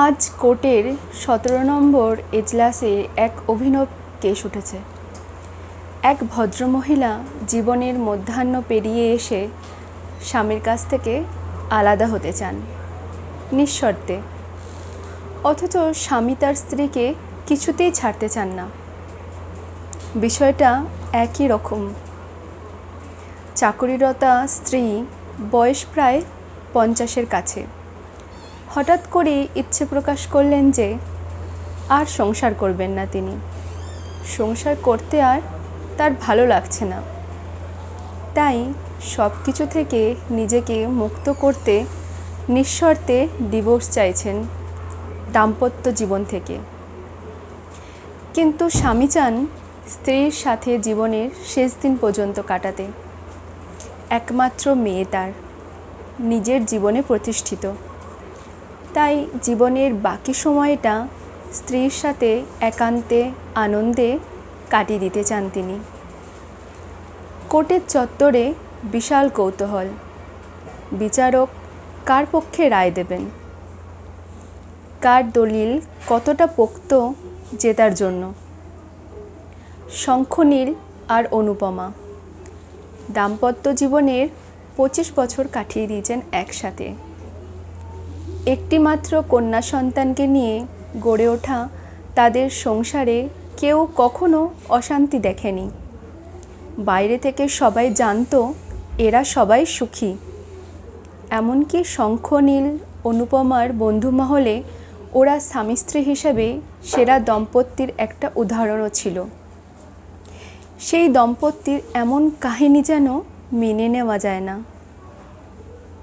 আজ কোর্টের সতেরো নম্বর এজলাসে এক অভিনব কেস উঠেছে। এক ভদ্রমহিলা জীবনের মধ্যাহ্ন পেরিয়ে এসে স্বামীর কাছ থেকে আলাদা হতে চান, নিঃশর্তে। অথচ স্বামী তার স্ত্রীকে কিছুতেই ছাড়তে চান না। বিষয়টা একই রকম। চাকরিরতা স্ত্রী বয়স প্রায় পঞ্চাশের কাছে। হঠাৎ করেই ইচ্ছে প্রকাশ করলেন যে, আর সংসার করবেন না তিনি। সংসার করতে আর তার ভালো লাগছে না। তাই সব কিছু থেকে নিজেকে মুক্ত করতে নিঃশর্তে ডিভোর্স চাইছেন দাম্পত্য জীবন থেকে। কিন্তু স্বামী চান স্ত্রীর সাথে জীবনের শেষ দিন পর্যন্ত কাটাতে। একমাত্র মেয়ে তার, নিজের জীবনে প্রতিষ্ঠিত। তাই জীবনের বাকি সময়টা স্ত্রীর সাথে একান্তে, আনন্দে কাটিয়ে দিতে চান তিনি। কোর্টের চত্বরে বিশাল কৌতূহল। বিচারক কার পক্ষে রায় দেবেন? কার দলিল কতটা পোক্ত জেতার জন্য? শঙ্খনীল আর অনুপমা। দাম্পত্য জীবনের পঁচিশ বছর কাটিয়ে দিয়েছেন একসাথে। একটিমাত্র কন্যা সন্তানকে নিয়ে গড়ে ওঠা তাদের সংসারে কেউ কখনো অশান্তি দেখেনি। বাইরে থেকে সবাই জানতো, এরা সবাই সুখী। এমনকি শঙ্খনীল, অনুপমার বন্ধু মহলে ওরা স্বামী স্ত্রী হিসেবে সেরা দম্পতির একটা উদাহরণও ছিল। সেই দম্পতির এমন কাহিনী যেন মেনে নেওয়া যায় না।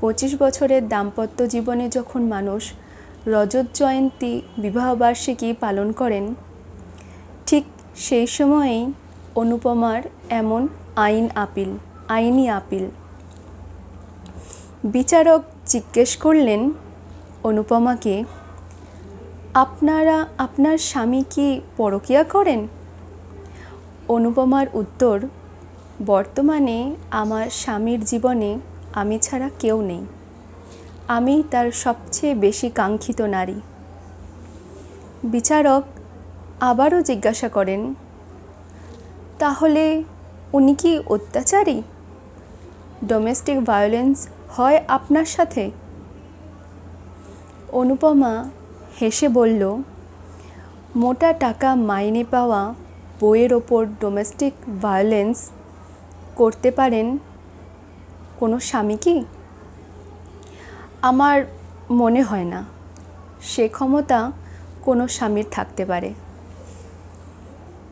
পঁচিশ বছরের দাম্পত্য জীবনে যখন মানুষ রজত জয়ন্তী বিবাহবার্ষিকী পালন করেন, ঠিক সেই সময়েই অনুপমার এমন আইন আপিল, আইনি আপিল। বিচারক জিজ্ঞেস করলেন অনুপমাকে, আপনারা, আপনার স্বামী কি পরকিয়া করেন? অনুপমার উত্তর, বর্তমানে আমার স্বামীর জীবনে আমি ছাড়া কেউ নেই। আমি তার সবচেয়ে বেশি কাঙ্ক্ষিত নারী। বিচারক আবারও জিজ্ঞাসা করেন, তাহলে উনি কি অত্যাচারী? ডোমেস্টিক ভায়োলেন্স হয় আপনার সাথে? অনুপমা হেসে বলল, মোটা টাকা মাইনে পাওয়া বইয়ের ওপর ডোমেস্টিক ভায়োলেন্স করতে পারেন কোনো স্বামী কি? আমার মনে হয় না। সে ক্ষমতা কোনো স্বামীর থাকতে পারে।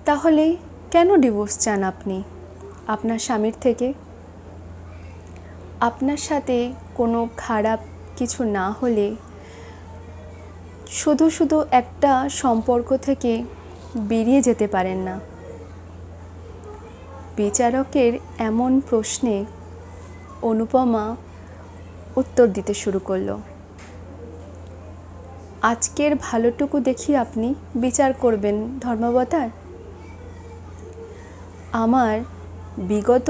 তাহলে কেন ডিভোর্স চান আপনি? আপনার স্বামীর থেকে? আপনার সাথে কোনো খারাপ কিছু না হলে শুধু শুধু একটা সম্পর্ক থেকে বেরিয়ে যেতে পারেন না। বিচারকের এমন প্রশ্নে অনুপমা উত্তর দিতে শুরু করল। আজকের ভালোটুকু দেখি আপনি বিচার করবেন, ধর্মাবতার। আমার বিগত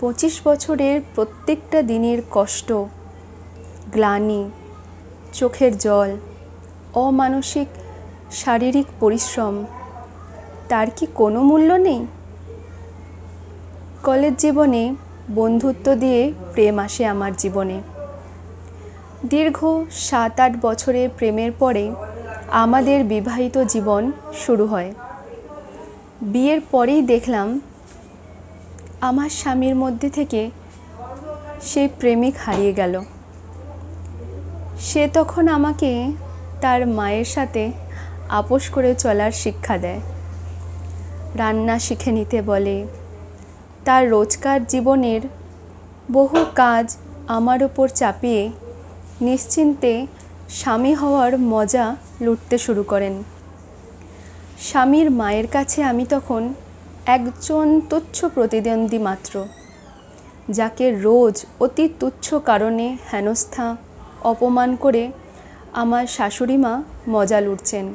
পঁচিশ বছরের প্রত্যেকটা দিনের কষ্ট, গ্লানি, চোখের জল, অমানসিক শারীরিক পরিশ্রম, তার কি কোনো মূল্য নেই? কলেজ জীবনে বন্ধুত্ব দিয়ে প্রেম আসে আমার জীবনে। দীর্ঘ সাত আট বছরের প্রেমের পরে আমাদের বিবাহিত জীবন শুরু হয়। বিয়ের পরেই দেখলাম, আমার স্বামীর মধ্যে থেকে সেই প্রেমিক হারিয়ে গেল। সে তখন আমাকে তার মায়ের সাথে আপোষ করে চলার শিক্ষা দেয়। রান্না শিখে নিতে বলে তার রোজকার জীবনের বহু কাজ আমার ওপর চাপিয়ে নিশ্চিন্তে স্বামী হওয়ার মজা লুটতে শুরু করেন। স্বামীর মায়ের কাছে আমি তখন একজন তুচ্ছ প্রতিদ্বন্দ্বী মাত্র, যাকে রোজ অতি তুচ্ছ কারণে হেনস্থা, অপমান করে আমার শাশুড়ি মা মজা লুটছেন।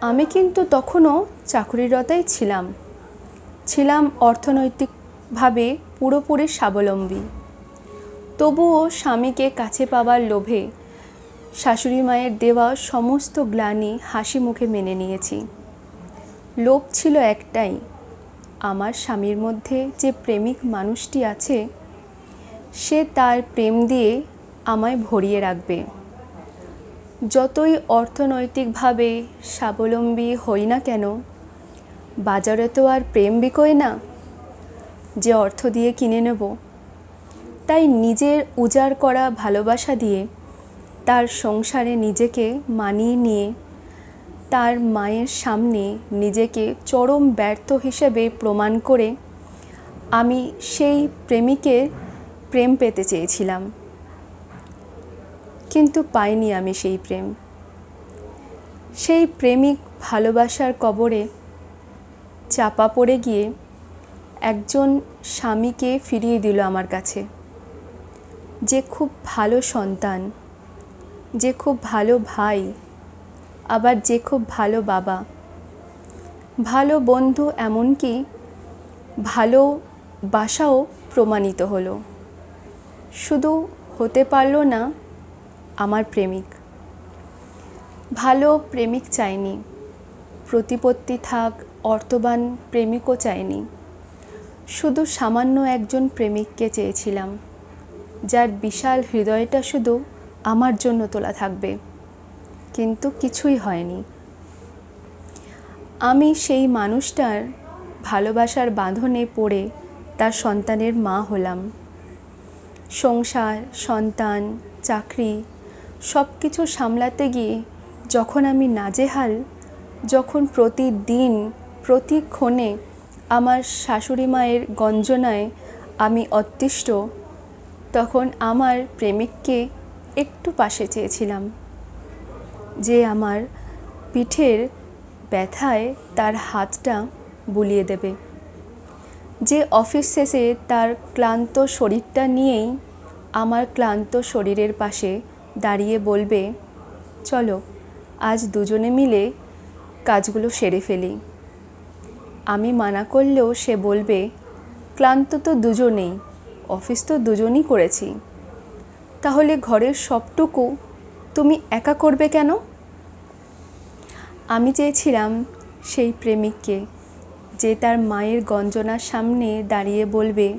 আমি কিন্তু তখনও চাকুরিরতাই ছিলাম। ছিলাম অর্থনৈতিকভাবে পুরোপুরি স্বাবলম্বী। তবুও স্বামীকে কাছে পাবার লোভে শাশুড়ি মায়ের দেওয়া সমস্ত গ্লানি হাসি মুখে মেনে নিয়েছি। লোভ ছিল একটাই, আমার স্বামীর মধ্যে যে প্রেমিক মানুষটি আছে, সে তার প্রেম দিয়ে আমায় ভরিয়ে রাখবে। যতই অর্থনৈতিকভাবে স্বাবলম্বী হই না কেন বাজারে তো আর প্রেম বিকোয় না। যে অর্থ দিয়ে কিনে নেব, তাই নিজের উজাড় করা ভালোবাসা দিয়ে তার সংসারে নিজেকে মানিয়ে নিয়ে তার মায়ের সামনে নিজেকে চরম ব্যর্থ হিসেবে প্রমাণ করে আমি সেই প্রেমিকের প্রেম পেতে চেয়েছিলাম। কিন্তু পাইনি আমি সেই প্রেম। সেই প্রেমিক ভালোবাসার কবরে চাপা পড়ে গিয়ে একজন স্বামীকে ফিরিয়ে দিল আমার কাছে। যে খুব ভালো সন্তান, যে খুব ভালো ভাই, আবার যে খুব ভালো বাবা। ভালো বন্ধু এমনকি ভালো বাসাও প্রমাণিত হলো। শুধু হতে পারল না আমার প্রেমিক। ভালো প্রেমিক চাইনি, প্রতিপত্তি থাক অর্থবান প্রেমিকও চাইনি। শুধু সামান্য একজন প্রেমিককে চেয়েছিলাম, যার বিশাল হৃদয়টা শুধু আমার জন্য তোলা থাকবে। কিন্তু কিছুই হয়নি। আমি সেই মানুষটার ভালোবাসার বাঁধনে পড়ে তার সন্তানের মা হলাম। সংসার, সন্তান, চাকরি সব কিছু সামলাতে গিয়ে যখন আমি নাজেহাল, যখন প্রতিদিন প্রতিক্ষণে আমার শাশুড়ি মায়ের গঞ্জনায় আমি অতিষ্ঠ তখন আমার প্রেমিককে একটু পাশে চেয়েছিলাম, যে আমার পিঠের ব্যথায় তার হাতটা বুলিয়ে দেবে। যে অফিস শেষে তার ক্লান্ত শরীরটা নিয়েই আমার ক্লান্ত শরীরের পাশে দাঁড়িয়ে বলবে, চলো, আজ দুজনে মিলে কাজগুলো সেরে ফেলি। আমি মানা করলেও সে বলবে, ক্লান্ত তো দুজনেই, অফিস তো দুজনই করেছি। তাহলে ঘরের সবটুকু তুমি একা করবে কেন? আমি চেয়েছিলাম সেই প্রেমিককে, যে তার মায়ের গঞ্জনার সামনে দাঁড়িয়ে বলবে,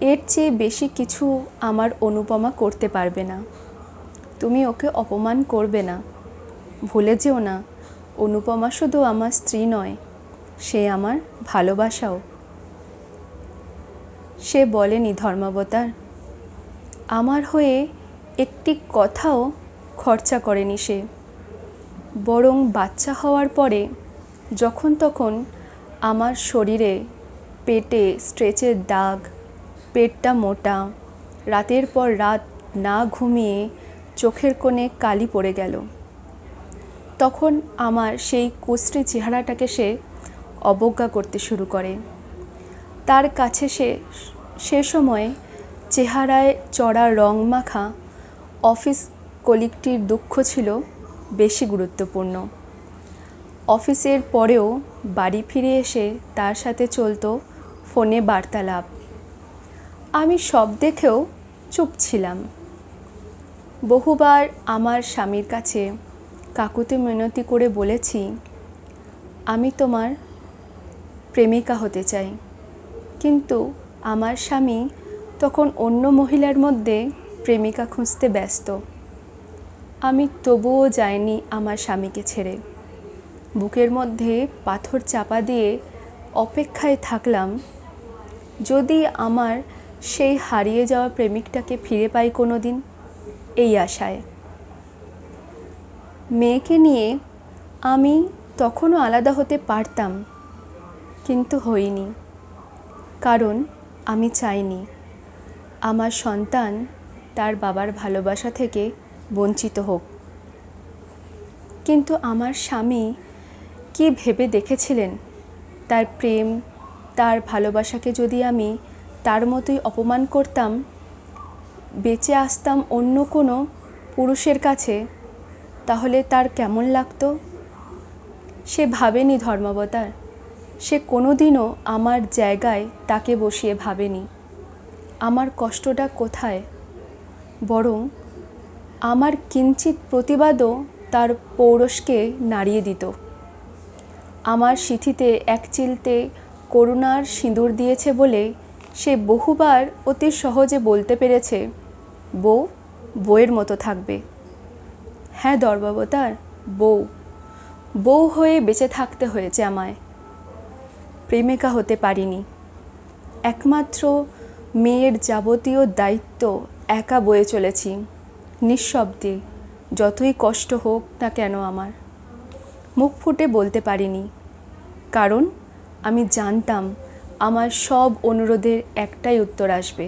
এর চেয়ে বেশি কিছু আমার অনুপমা করতে পারবে না। তুমি ওকে অপমান করবে না। ভুলে যেও না, অনুপমা শুধু আমার স্ত্রী নয় সে আমার ভালোবাসাও। সে বলেনি ধর্মাবতার, আমার হয়ে একটি কথাও খরচা করেনি সে। বরং বাচ্চা হওয়ার পরে যখন তখন আমার শরীরে পেটে স্ট্রেচের দাগ, পেটটা মোটা, রাতের পর রাত না ঘুমিয়ে চোখের কোণে কালি পড়ে গেল। তখন আমার সেই কুশ্রী চেহারাটাকে সে অবজ্ঞা করতে শুরু করে। তার কাছে সে সে সময় চেহারায় চড়া রং মাখা অফিস কলিগটির দুঃখ ছিল বেশি গুরুত্বপূর্ণ। অফিসের পরেও বাড়ি ফিরে এসে তার সাথে চলতো ফোনে বার্তালাপ। আমি সব দেখেও চুপ ছিলাম। বহুবার আমার স্বামীর কাছে কাকুতে মিনতি করে বলেছি, আমি তোমার প্রেমিকা হতে চাই। কিন্তু আমার স্বামী তখন অন্য মহিলার মধ্যে প্রেমিকা খুঁজতে ব্যস্ত। আমি তবুও যাইনি আমার স্বামীকে ছেড়ে। বুকের মধ্যে পাথর চাপা দিয়ে অপেক্ষায় থাকলাম, যদি আমার সেই হারিয়ে যাওয়া প্রেমিকটাকে ফিরে পাই কোনো দিন এই আশায়। মেয়েকে নিয়ে আমি তখনও আলাদা হতে পারতাম কিন্তু হইনি। কারণ আমি চাইনি। আমার সন্তান তার বাবার ভালোবাসা থেকে বঞ্চিত হোক। কিন্তু আমার স্বামী কি ভেবে দেখেছিলেন? তার প্রেম, তার ভালোবাসাকে যদি আমি তার মতোই অপমান করতাম, বেঁচে আসতাম অন্য কোনো পুরুষের কাছে, তাহলে তার কেমন লাগতো? সে ভাবেনি ধর্মাবতার। সে কোনো দিনও আমার জায়গায় তাকে বসিয়ে ভাবেনি। আমার কষ্টটা কোথায়? বরং আমার কিঞ্চিত প্রতিবাদও তার পৌরষকে নাড়িয়ে দিত। আমার সিথিতে এক চিলতে করুণার সিঁদুর দিয়েছে বলে সে বহুবার অতি সহজে বলতে পেরেছে, বউ, বউয়ের মতো থাকবে। হ্যাঁ দর্বাবতার, বউ। বউ হয়ে বেঁচে থাকতে হয়েছে আমায়। প্রেমিকা হতে পারিনি। একমাত্র মেয়ের যাবতীয় দায়িত্ব একা বয়ে চলেছি। নিঃশব্দে, যতই কষ্ট হোক না কেন আমার। মুখ ফুটে বলতে পারিনি, কারণ আমি জানতাম আমার সব অনুরোধের একটাই উত্তর আসবে,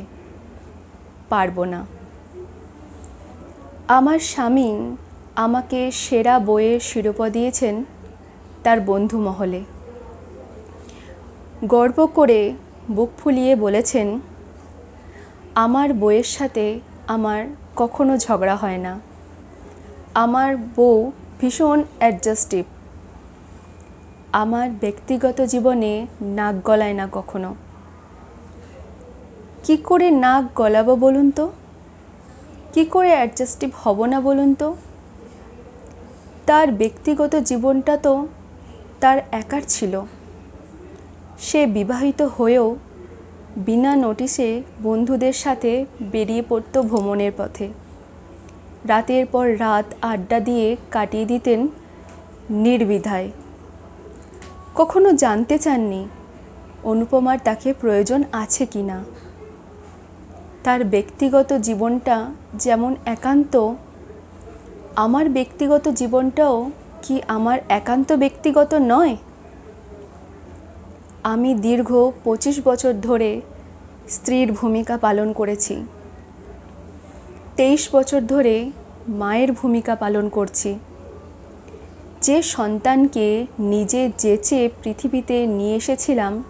পারব না। আমার স্বামী আমাকে সেরা বইয়ের শিরোপা দিয়েছেন তার বন্ধু মহলে। গর্ব করে বুক ফুলিয়ে বলেছেন, আমার বইয়ের সাথে আমার কখনো ঝগড়া হয় না। আমার বউ ভীষণ অ্যাডজাস্টিভ আমার ব্যক্তিগত জীবনে নাক গলায় না কখনো। কি করে নাক গলাবো বলুন তো? কি করে অ্যাডজাস্টিভ হব না বলুন তো? তার ব্যক্তিগত জীবনটা তো তার একার ছিল। সে বিবাহিত হয়েও বিনা নোটিশে বন্ধুদের সাথে বেরিয়ে পড়তো ভ্রমণের পথে। রাতের পর রাত আড্ডা দিয়ে কাটিয়ে দিতেন নির্বিধায় কখনো জানতে চাননি অনুপমার তাকে প্রয়োজন আছে কি না। তার ব্যক্তিগত জীবনটা যেমন একান্ত, আমার ব্যক্তিগত জীবনটাও কি আমার একান্ত ব্যক্তিগত নয়? আমি দীর্ঘ পঁচিশ বছর ধরে স্ত্রীর ভূমিকা পালন করেছি। তেইশ বছর ধরে মায়ের ভূমিকা পালন করছি। যে সন্তানকে নিজে যেচে পৃথিবীতে নিয়ে এসেছিলাম,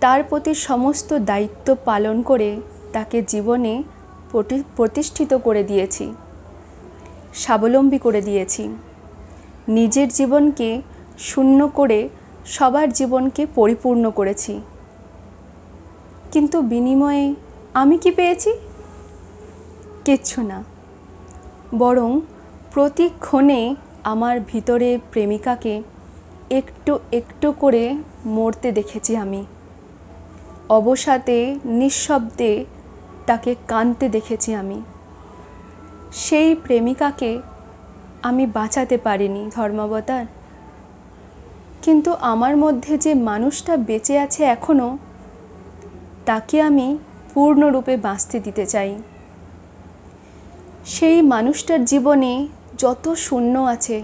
তার প্রতি সমস্ত দায়িত্ব পালন করে তাকে জীবনে প্রতিষ্ঠিত করে দিয়েছি, স্বাবলম্বী করে দিয়েছি। নিজের জীবনকে শূন্য করে সবার জীবনকে পরিপূর্ণ করেছি। কিন্তু বিনিময়ে আমি কি পেয়েছি? কিচ্ছু না। বরং প্রতিক্ষণে আমার ভিতরে প্রেমিকাকে একটু একটু করে মরতে দেখেছি আমি। অবসাতে নিঃশব্দে তাকে কাঁদতে দেখেছি আমি। সেই প্রেমিকাকে আমি বাঁচাতে পারিনি, ধর্মাবতার। কিন্তু আমার মধ্যে যে মানুষটা বেঁচে আছে এখনও তাকে আমি পূর্ণরূপে বাঁচতে দিতে চাই। সেই মানুষটার জীবনে যত শূন্য আছে,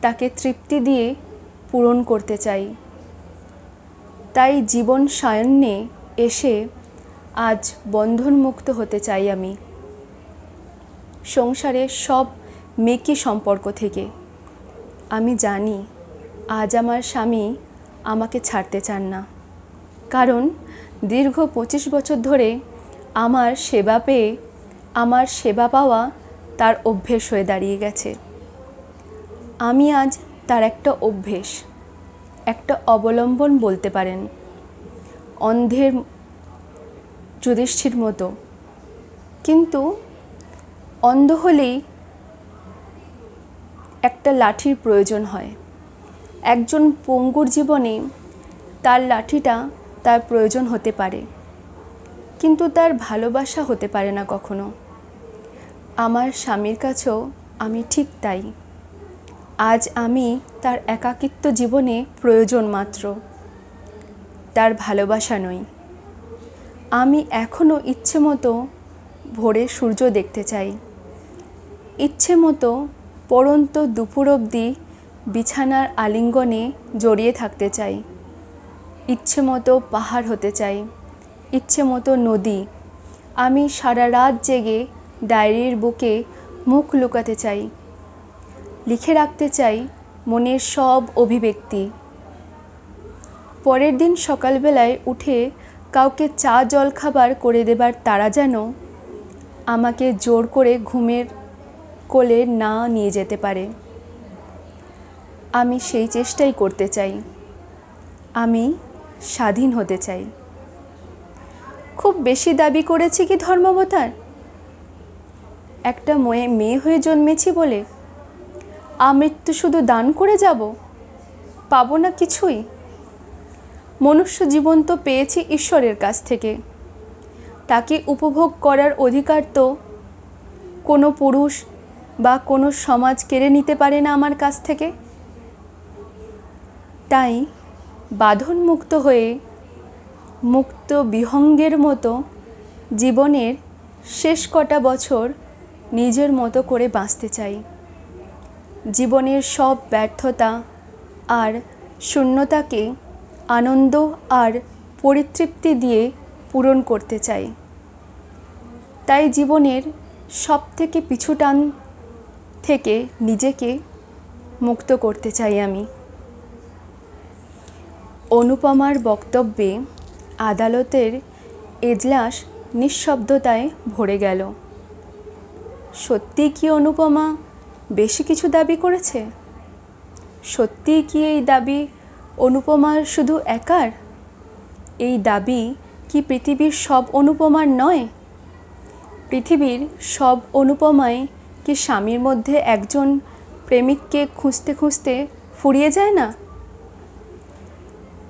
তাকে তৃপ্তি দিয়ে পূরণ করতে চাই। তাই জীবন সায়ন্যে এসে আজ বন্ধনমুক্ত হতে চাই আমি। সংসারের সব মেকি সম্পর্ক থেকে। আমি জানি আজ আমার স্বামী আমাকে ছাড়তে চান না। কারণ দীর্ঘ পঁচিশ বছর ধরে আমার সেবা পেয়ে, আমার সেবা পাওয়া তার অভ্যেস হয়ে দাঁড়িয়ে গেছে। আমি আজ তার একটা অভ্যেস, একটা অবলম্বন বলতে পারেন, অন্ধের যুধিষ্ঠির মতো। কিন্তু অন্ধ হলেই একটা লাঠির প্রয়োজন হয়। একজন পঙ্গুর জীবনে তার লাঠিটা তার প্রয়োজন হতে পারে। কিন্তু তার ভালোবাসা হতে পারে না কখনো। আমার স্বামীর কাছেও আমি ঠিক তাই। আজ আমি তার একাকিত্ব জীবনে প্রয়োজন মাত্র। তার ভালোবাসা নই। আমি এখনও ইচ্ছে মতো ভোরে সূর্য দেখতে চাই। ইচ্ছে মতো পরন্ত দুপুর অবধি বিছানার আলিঙ্গনে জড়িয়ে থাকতে চাই। ইচ্ছে মতো পাহাড় হতে চাই। ইচ্ছে মতো নদী। আমি সারা রাত জেগে ডায়েরির বুকে মুখ লুকাতে চাই। লিখে রাখতে চাই মনের সব অভিব্যক্তি। পরের দিন সকালবেলায় উঠে কাউকে চা জল খাবার করে দেবার তারা যেন আমাকে জোর করে ঘুমের কোলে না নিয়ে যেতে পারে। আমি সেই চেষ্টাই করতে চাই। আমি স্বাধীন হতে চাই। খুব বেশি দাবি করেছি কি ধর্মাবতার? একটা মেয়ে মেয়ে হয়ে জন্মেছি বলে আমৃত্যু শুধু দান করে যাব? পাবো না কিছুই? মনুষ্য জীবন তো পেয়েছি ঈশ্বরের কাছ থেকে। তাকে উপভোগ করার অধিকার তো কোনো পুরুষ বা কোনো সমাজ কেড়ে নিতে পারে না আমার কাছ থেকে। তাই বাঁধনমুক্ত হয়ে মুক্ত বিহঙ্গের মতো জীবনের শেষ কটা বছর নিজের মতো করে বাঁচতে চাই। জীবনের সব ব্যর্থতা আর শূন্যতাকে আনন্দ আর পরিতৃপ্তি দিয়ে পূরণ করতে চাই। তাই জীবনের সব থেকে পিছুটান থেকে নিজেকে মুক্ত করতে চাই আমি। অনুপমার বক্তব্যে আদালতের এজলাস নিঃশব্দতায় ভরে গেল। সত্যি কি অনুপমা বেশি কিছু দাবি করেছে? সত্যি কি এই দাবি অনুপমার শুধু একার? এই দাবি কি পৃথিবীর সব অনুপমার নয়? পৃথিবীর সব অনুপমায় কি স্বামীর মধ্যে একজন প্রেমিককে খুঁজতে খুঁজতে ফুরিয়ে যায় না?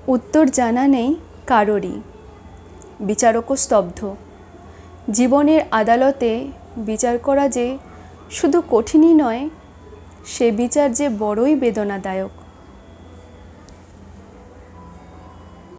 উত্তর জানা নেই কারোরই। বিচারকও স্তব্ধ। জীবনের আদালতে বিচার করা যে শুধু কঠিনই নয়, সে বিচার যে বড়ই বেদনাদায়ক।